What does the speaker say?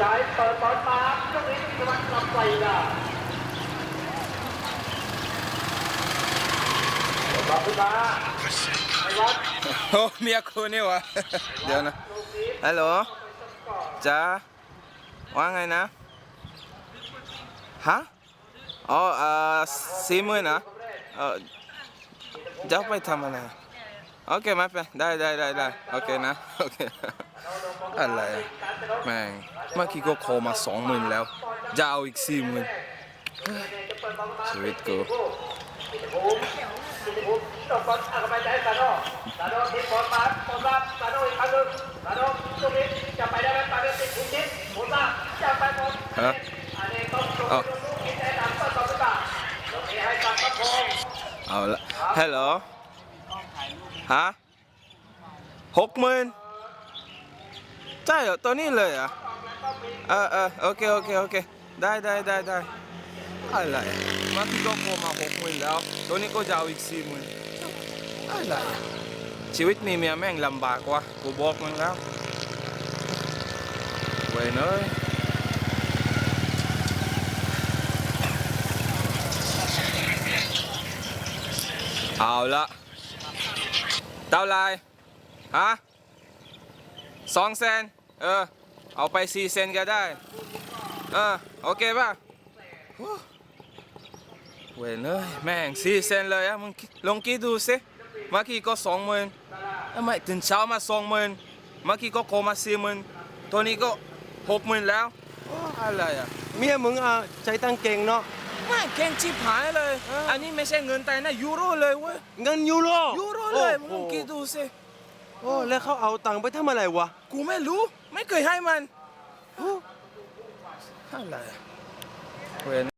ซ้ายเปิดบอลมาช่วงนี้มีวันกลับไปละกลับขึ้นมาไอ้วัดโอ้เมียกูนี่วะเดี๋ยวนะฮัลโหลจ้าว่าไงนะฮะอ๋อเอ่อสี่หมื่นนะเออจะไปทำอะไร โอเคไม่เป็นได้ได้ได้ได้โอเคนะโอเคอะไรอะแม่งเมื่อกี้ก็ขอมาสองหมื่นแล้วจะเอาอีกสี่หมื่นชีวิตกูตบบอลเอาไปได้ซาโน่ซาโน่ทิ้งบอลมาบอลรับซาโน่อีกครั้งหนึ่งซาโน่ช่วงนี้จะไปได้ไหมไปได้ติดคุณทิศบอลมาจะไปบอลฮะอันนี้ต้องโดนเอาลูกที่ได้นำเปิดบอลขึ้นมาตรงนี้ให้กับพระพงศ์เอาละฮัลโหล ฮะหกหมื่นใช่เหรอตัวนี้เลยอะเออเออโอเคโอเคโอเคได้ได้ได้ได้อะไรมื่อกี้ก็โกมาหกหมื่นแล้วตัวนี้ก็จะเอาอีกสี่หมื่นอะไรชีวิตมีเมียแม่งลำบากวะกูบอกมึงแล้วเว้ยเนยเอาละ เท่าไรฮะสองเซนเออ เอาไปสี่เซนก็ได้ เออ โอเคป่ะเว้ยเนยแม่งสี่เซนเลยอะมึงลองคิดดูสิเมื่อกี้ก็สองหมื่นทำไมถึงเช้ามาสองหมื่นเมื่อกี้ก็โคมาสี่หมื่นตัวนี้ก็หกหมื่นแล้วโอ้อะไรอะเมียมึงอะใจตั้งเก่งเนาะ ไม่เก่งชิบหายเลย อันนี้ไม่ใช่เงินไทยนะยูโรเลยเว้ย เงินยูโรยูโรเลยมึงโอ้ลองโหคิดดูสิโอ้แล้วเขาเอาตังค์ไปทำอะไรวะ กูไม่รู้ ไม่เคยให้มันอะไรอะเว้ย